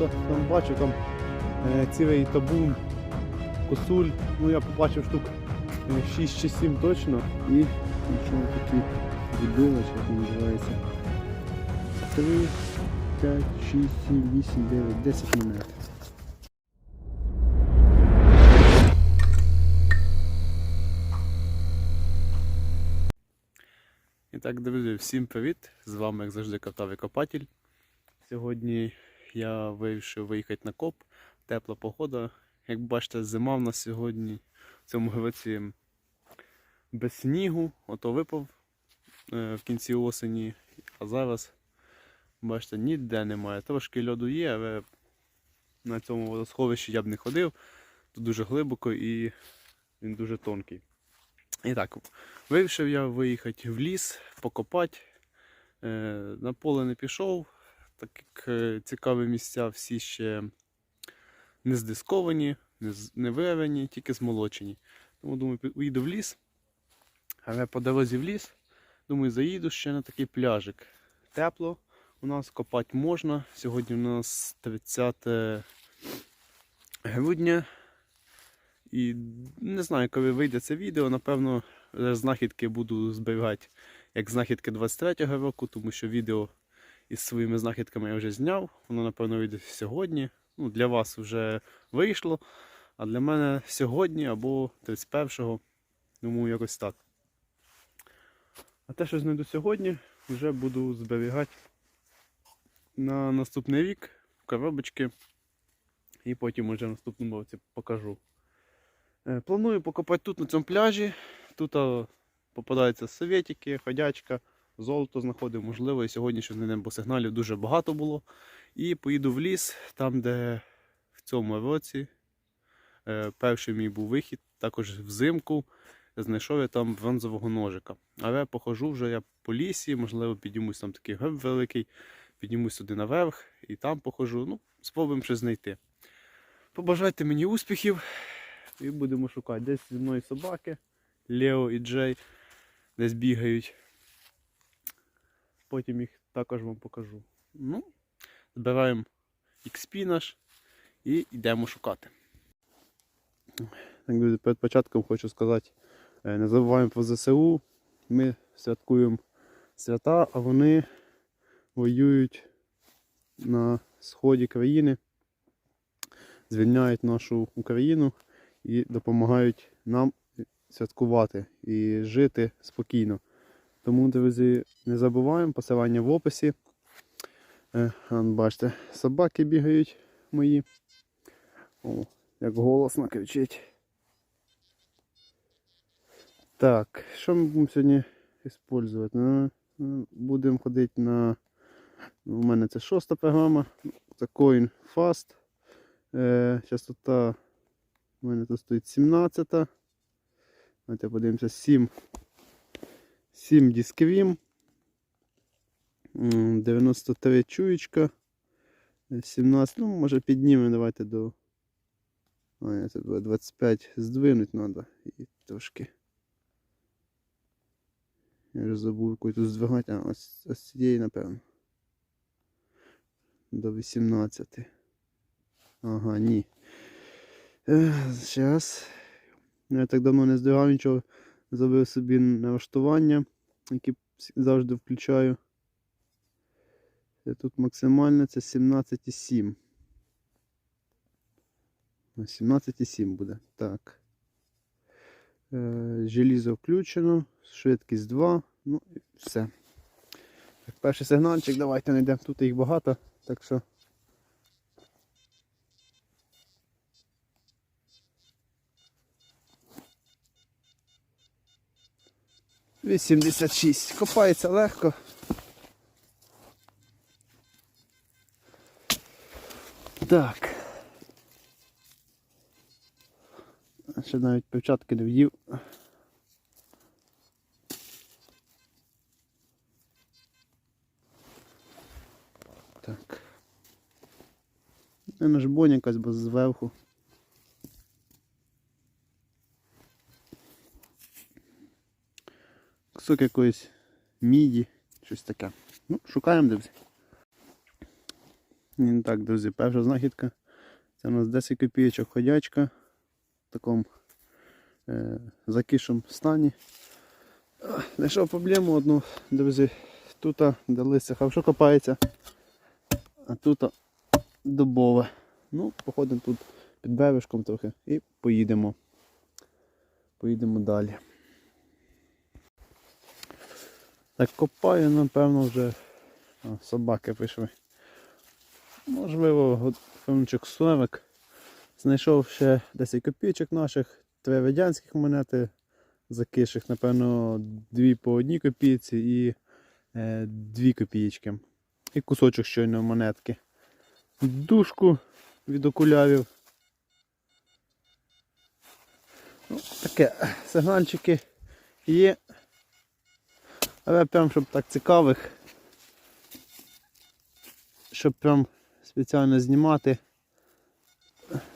багато, там бачу, там е, цілий табун, косуль, ну я побачив штук е, 6 чи 7 точно. І нічого такі чи як називається. 3, 5, 6, 7, 8, 9, 10 монет. І так, друзі, всім привіт! З вами, як завжди, Картавий Копатель. Сьогодні я вирішив виїхати на коп. Тепла погода. Як бачите, зима в нас сьогодні в цьому році без снігу, ото випав е, в кінці осені, а зараз, бачите, ніде немає. Трошки льоду є, але на цьому водосховищі я б не ходив. Тут дуже глибоко і він дуже тонкий. І так, Вирішив я виїхати в ліс, покопати. Е, На поле не пішов, так як е, цікаві місця всі ще не здисковані, не, не вирвані, тільки змолочені. Тому думаю, уїду в ліс. Але по дорозі в ліс, думаю, заїду ще на такий пляжик. Тепло у нас копати можна. Сьогодні у нас 30 грудня. І не знаю, коли вийде це відео, напевно, знахідки буду зберігати як знахідки 23-го року, тому що відео із своїми знахідками я вже зняв. Воно, напевно, вийде сьогодні. Ну, для вас вже вийшло, а для мене сьогодні або 31-го. Думаю, якось так. А те, що знайду сьогодні, вже буду зберігати на наступний рік в коробочки. І потім уже в наступному році покажу. Е, Планую покопати тут на цьому пляжі. Тут попадаються совєтики, ходячка, золото знаходив, можливо, і сьогодні ще знайдемо, бо сигналів дуже багато було. І поїду в ліс, там, де в цьому році е, перший мій був вихід, також взимку. Знайшов я там бронзового ножика. Але похожу вже я по лісі, можливо, піднімусь там такий гриб великий, піднімусь сюди наверх і там похожу. Ну, спробуємо щось знайти. Побажайте мені успіхів. І будемо шукати. Десь зі мною собаки, Лео і Джей десь бігають. Потім їх також вам покажу. Ну, збираємо XP наш і йдемо шукати. Так, друзі, перед початком хочу сказати, е, не забуваємо про ЗСУ. Ми святкуємо свята, а вони воюють на сході країни, звільняють нашу Україну і допомагають нам святкувати і жити спокійно. Тому, друзі, не забуваємо посилання в описі. Е, бачите, собаки бігають мої. О, як голосно кричить. Так, що ми будемо сьогодні використовувати? Ну, ну, будемо ходити на. ну, У мене це шоста програма. Це Coin Fast. Е, частота у мене тут стоїть 17. Давайте подивимося 7. 7 дисквім. 93 чуєчка. Е, 17. Ну, може піднімемо, давайте до. А, це буде 25 здвинуть треба. І трошки. Я вже забув яку тут здвигати. А, ось, ось цієї, напевно. До 18. Ага, ні. Зараз. Я так давно не здвигав нічого. Зробив собі налаштування, які завжди включаю. Тут максимальне це 17,7. 17,7 буде. Так. Е, желізо включено, швидкість 2. Ну і все. Так, перший сигнальчик, давайте знайдемо. Тут їх багато, так що. Вісімдесят шість. Копається легко. Так. Ще навіть перчатки не вдів. Так. Наверно ж бонь якась, бо зверху. Кусок якоїсь міді, щось таке. Ну, шукаємо, друзі. І так, друзі, перша знахідка. Це у нас 10 копійочок ходячка в такому е, закишому стані. Знайшов проблему одну, друзі. Тут де листя хорошо копається, а тут дубове. Ну, походимо тут під бережком трохи і поїдемо. Поїдемо далі. Так копаю, напевно, вже а, собаки прийшли. Можливо, певничок сливик. Знайшов ще 10 копійочок наших, три радянських монети закиших, напевно, дві по одній копійці і е, дві копійки. І кусочок щойно монетки. Дужку від окулярів. Ну, таке, сигнальчики є. Але прям, щоб так цікавих, щоб прям спеціально знімати,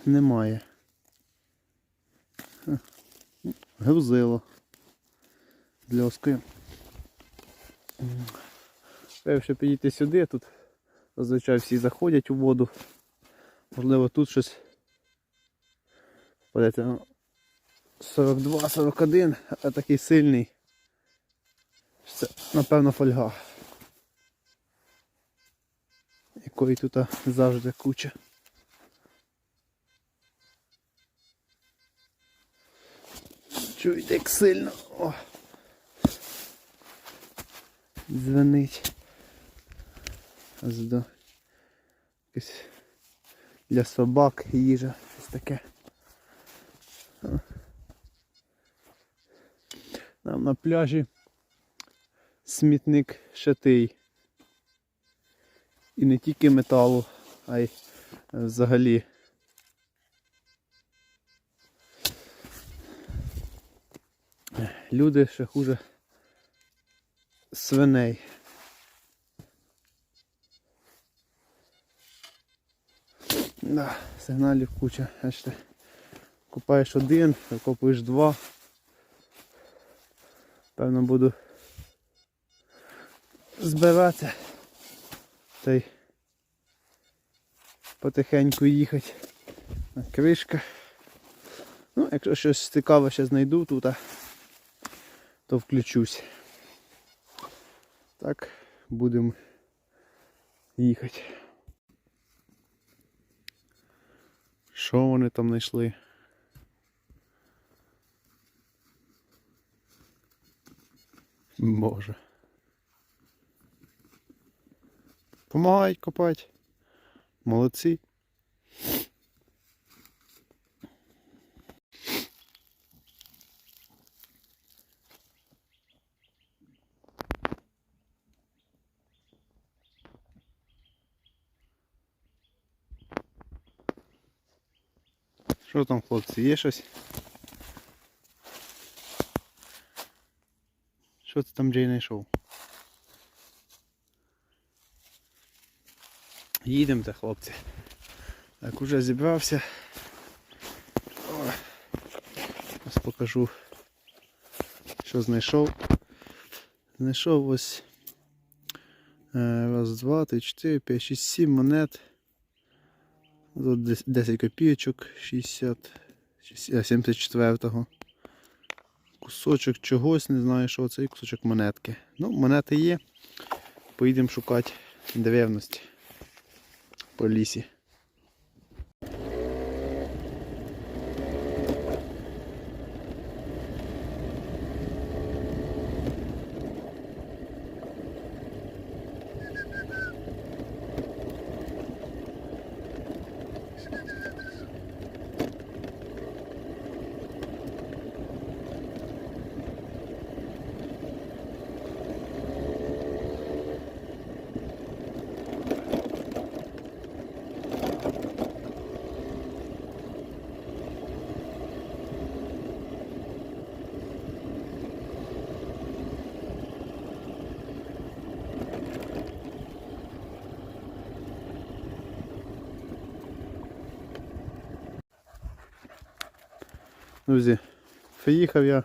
немає. Грузило. Для. Перше підійти сюди, тут зазвичай всі заходять у воду. Можливо тут щось попадеться ну, 42-41, а такий сильний. Це, напевно, фольга. Якої тут завжди куча. Чуєте, як сильно. О. Дзвонить. Ось до якесь для собак їжа, щось таке. Нам на пляжі смітник шатий. І не тільки металу, а й е, взагалі. Люди ще хуже свиней. Да, сигналів куча. Бачите, купаєш один, викопуєш два. Певно буду збиратися та й потихеньку їхати. На кришка. Ну, якщо щось цікаве ще знайду тут, то включусь. Так, будемо їхати. Що вони там знайшли? Боже. Помагають копати. Молодці. Що там, хлопці, є щось? Що ти там Джей знайшов? Їдемо, хлопці. Так, уже зібрався. Ось покажу, що знайшов. Знайшов ось е, раз, два, три, чотири, п'ять, шість, сім монет. Тут 10 копійочок, 60, 74-го. Кусочок чогось, не знаю, що це, і кусочок монетки. Ну, монети є. Поїдемо шукати древності по лісі. Друзі, приїхав я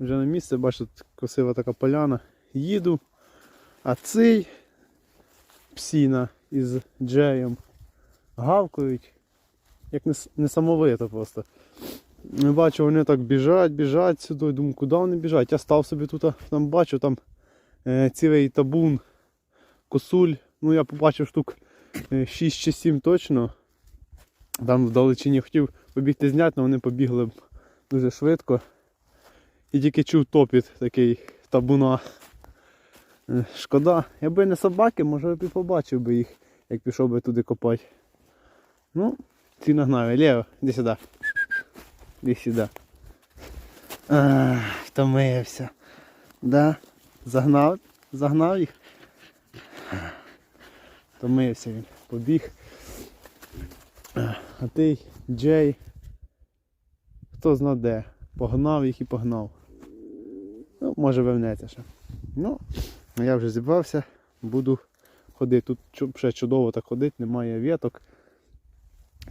вже на місце, бачите, красива така поляна. Їду, а цей псіна із Джеєм гавкають, як нес- несамовито просто. Я бачу, вони так біжать, біжать сюди. Думаю, куди вони біжать? Я став собі тут, там бачу, там е, цілий табун, косуль. Ну я побачив штук 6 чи 7 точно. Там вдалечині хотів побігти зняти, але вони побігли б дуже швидко. І тільки чув топіт такий табуна. Е, Шкода. Якби не собаки, може б і побачив би їх, як пішов би туди копати. Ну, ці нагнали. Лео, іди сюди. Іди сюди. Втомився. Да? Загнав? Загнав їх? Втомився він. Побіг. А ти, Джей. Хто зна де. Погнав їх і погнав. Ну, може вивнеться ще. Ну, я вже зібрався, буду ходити. Тут ще чудово так ходити, немає віток.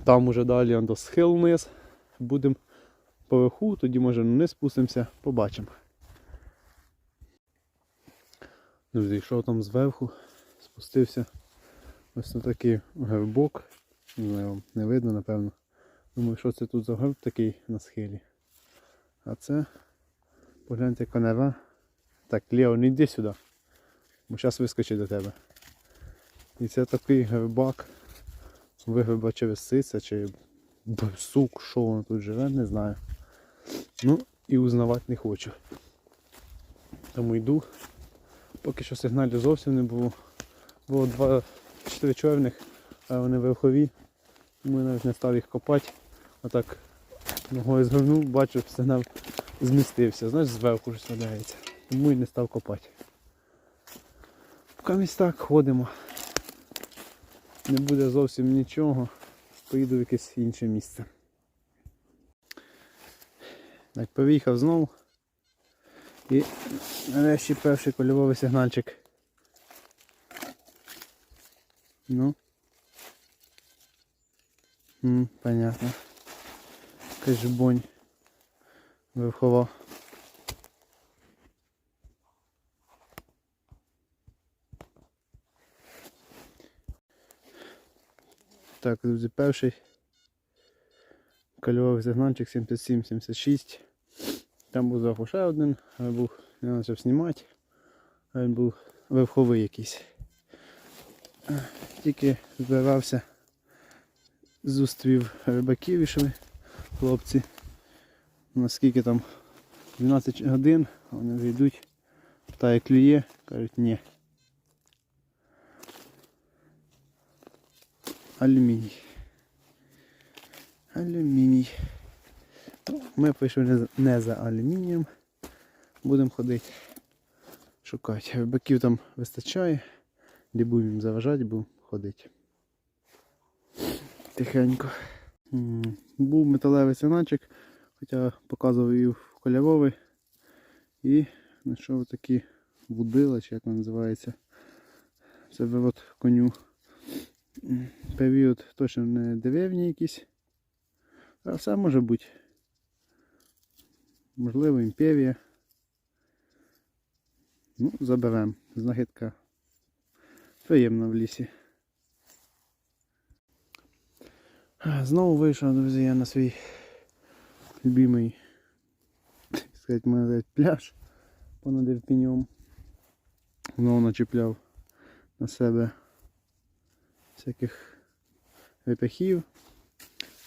Там уже далі до схил вниз. Будемо поверху, тоді може вниз спустимося, побачимо. Друзі, йшов там зверху, спустився ось на такий гербок. Не знаю, не видно, напевно. Думаю, що це тут за герб такий на схилі. А це, погляньте, канева. Так, Лео, не йди сюди. Бо зараз вискочить до тебе. І це такий гербак. Вигриба чи висиця, чи сук, що воно тут живе, не знаю. Ну і узнавати не хочу. Тому йду. Поки що сигналів зовсім не було. Було два чотири чорних, а вони верхові. Я навіть не став їх копати. Отак ногою згорнув, бачу, сигнал змістився. Знаєш, зверху щось валяється. Тому і не став копати. Поки так ходимо. Не буде зовсім нічого. Поїду в якесь інше місце. Так, поїхав знову. І нарешті перший кольоровий сигнальчик. Ну. М, понятно. Кажбонь. Верхова. Так, друзі, перший кольоровий сигнальчик 77-76. Там був зверху ще один, але був, я почав знімати, а він був верховий якийсь. Тільки збирався, зустрів рибаків ішли, хлопці. Наскільки там 12 годин, вони вже йдуть, питає клює, кажуть ні. Алюміній. Алюміній. Ну, Ми пишемо не за- алюмінієм. Будемо ходити шукати. Рибаків там вистачає. Не будемо їм заважати, будемо ходити. Тихенько. Був металевий сигнальчик, хоча показував і в кольоровий. І знайшов такі вудила, чи як він називається. Це вивод коню. Період точно не деревні якісь. А все може бути. Можливо, імперія. Ну, заберемо. Знахідка приємна в лісі. А, Знову вийшов, друзі, я на свій любимий, так сказати, пляж понад Ірпіньом. Знову начепляв на себе всяких випахів.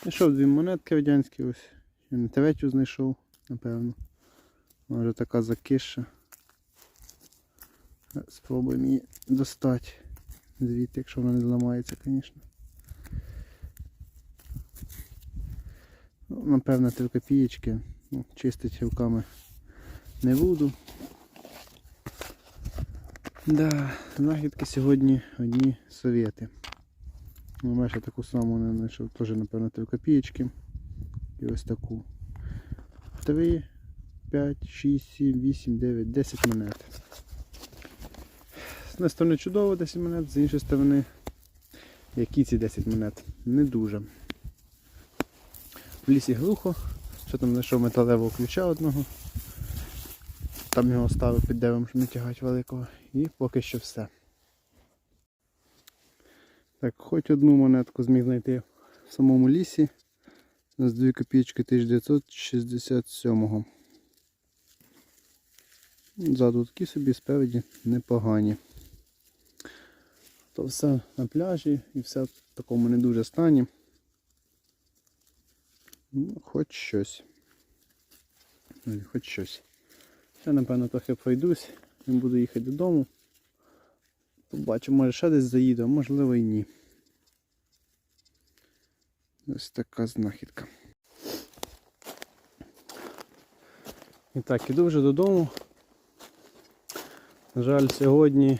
Знайшов дві монетки радянські ось. Я на третю знайшов, напевно. Може така закиша. Спробуємо її достати звідти, якщо вона не зламається, звісно. Ну, напевно, 3 копієчки. Ну, чистити руками не буду. Да, знахідки сьогодні одні совєти. Ну, бачите, таку саму не знайшов, теж, напевно, 3 копієчки. І ось таку. 3, 5, 6, 7, 8, 9, 10 монет. З однієї сторони чудово 10 монет, з іншої сторони, які ці 10 монет? Не дуже. В лісі глухо, що там знайшов металевого ключа одного. Там його ставив під деревом, щоб не тягати великого. І поки що все. Так, хоч одну монетку зміг знайти в самому лісі. Нас 2 копійки 1967-го. Ззаду такі собі спереді непогані. То все на пляжі і все в такому не дуже стані. Ну, хоч щось. Ну, Хоч щось. Ще, напевно, трохи пройдусь і буду їхати додому. Побачу, може ще десь заїду, а можливо і ні. Ось така знахідка. І так, іду вже додому. На жаль, сьогодні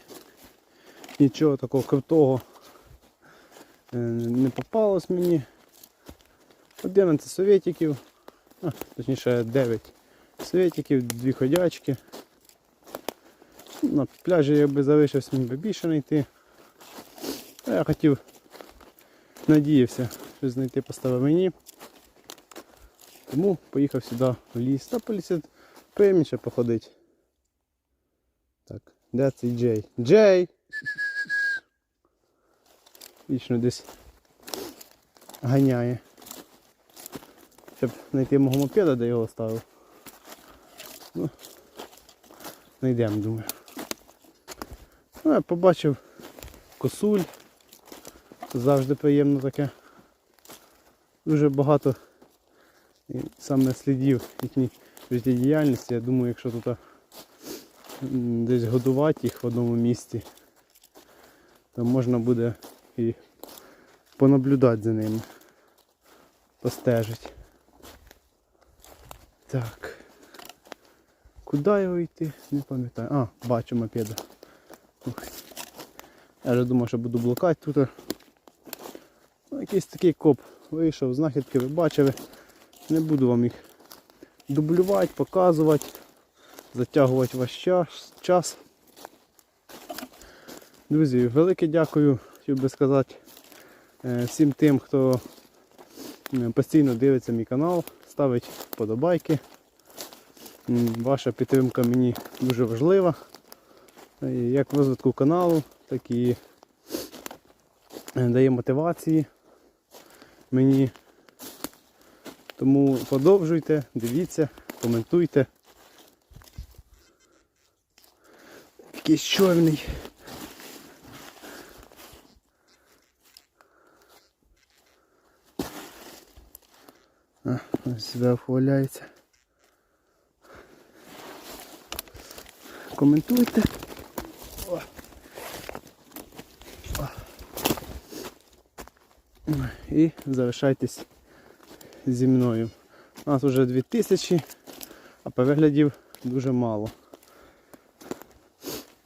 нічого такого крутого е, не попалось мені. 11 советиків, а, точніше 9 советиків, 2 ходячки. На пляжі я би залишився міг би більше знайти. А я хотів, надіявся, що знайти поставив мені. Тому поїхав сюди в ліс. Та по лісі приємніше походити. Так, де цей Джей? Джей! Вічно десь ганяє. Щоб знайти мого мопеда, де його ставив. Ну, знайдемо, думаю. Ну, я побачив косуль. Завжди приємно таке. Дуже багато і саме слідів їхньої життєдіяльності. Я думаю, якщо тут десь годувати їх в одному місці, то можна буде і понаблюдати за ними, постежити. Так. Куди його йти? Не пам'ятаю. А, бачу мопеда. Ух. Я вже думав, що буду блокати тут. Ну, якийсь такий коп вийшов, знахідки ви бачили. Не буду вам їх дублювати, показувати, затягувати ваш час. Друзі, велике дякую, хотів би сказати е, всім тим, хто е, постійно дивиться мій канал, ставить вподобайки. Ваша підтримка мені дуже важлива. Е, Як в розвитку каналу, так і е, дає мотивації мені. Тому продовжуйте, дивіться, коментуйте. Якийсь чорний. Зверху валяється. Коментуйте. І залишайтесь зі мною. У нас вже 2000, а переглядів дуже мало.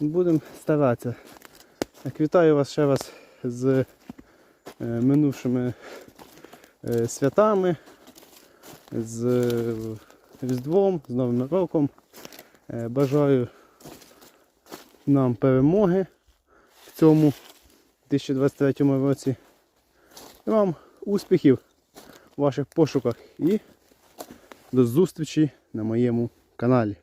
Будемо старатися. Вітаю вас ще раз з е, минувшими е, святами, з Різдвом, з Новим роком. Е, Бажаю нам перемоги в цьому 2023 році. І вам успіхів в ваших пошуках і до зустрічі на моєму каналі.